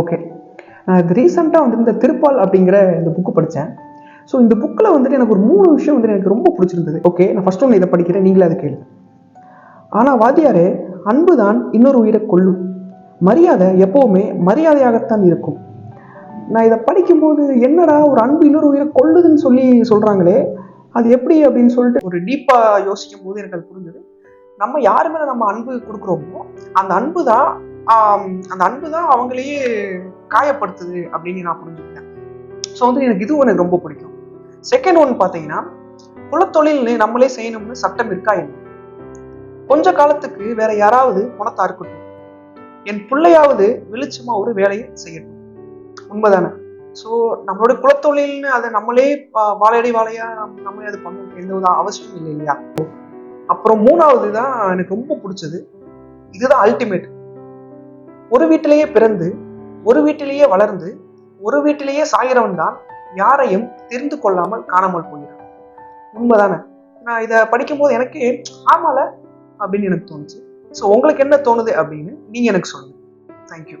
Okay நான் இது ரீசெண்டாக வந்து இந்த திருப்பால் அப்படிங்கிற இந்த புக்கு படித்தேன் ஸோ இந்த புக்கில் வந்துட்டு எனக்கு ஒரு மூணு விஷயம் வந்துட்டு எனக்கு ரொம்ப பிடிச்சிருந்தது. ஓகே நான் ஃபர்ஸ்ட் ஒன்று இதை படிக்கிறேன் நீங்களே அதை கேளுங்க. ஆனால் வாத்தியாரே அன்பு தான் இன்னொரு உயிரை கொல்லும். மரியாதை எப்போவுமே மரியாதையாகத்தான் இருக்கும். நான் இதை படிக்கும்போது என்னடா ஒரு அன்பு இன்னொரு உயிரை கொள்ளுதுன்னு சொல்லி சொல்கிறாங்களே அது எப்படி அப்படின்னு சொல்லிட்டு ஒரு டீப்பாக யோசிக்கும் போது எனக்கு அது புரிஞ்சது. நம்ம யாரு மேலே நம்ம அன்பு கொடுக்குறோமோ அந்த அன்பு தான் அந்த அன்பு தான் அவங்களையே காயப்படுத்துது அப்படின்னு நான் புரிஞ்சுக்கிட்டேன். ஸோ வந்து எனக்கு இதுவும் எனக்கு ரொம்ப பிடிக்கும். செகண்ட் ஒன் பார்த்தீங்கன்னா குலத்தொழில்னு நம்மளே செய்யணும்னு சட்டம் இருக்கா என்ன? கொஞ்ச காலத்துக்கு வேற யாராவது குணத்தா இருக்கட்டும் என் பிள்ளையாவது வெளிச்சமா ஒரு வேலையை செய்யட்டும். உண்மைதானே? ஸோ நம்மளோட குலத்தொழில்னு அதை நம்மளே வாழையடி வாழையா நம்மளே அது பண்ணணும் எந்த ஒரு அவசியமும் இல்லை இல்லையா? அப்புறம் மூணாவது தான் எனக்கு ரொம்ப பிடிச்சது. இதுதான் அல்டிமேட் ஒரு வீட்டிலேயே பிறந்து ஒரு வீட்டிலேயே வளர்ந்து ஒரு வீட்டிலேயே சாகிறவன் தான் யாரையும் தெரிந்து கொள்ளாமல் காணாமல் போகிறான். உண்மைதானே? நான் இதை படிக்கும்போது எனக்கே ஆமால அப்படின்னு எனக்கு தோணுச்சு. ஸோ உங்களுக்கு என்ன தோணுது அப்படின்னு நீங்க எனக்கு சொல்லுங்க. தேங்க்யூ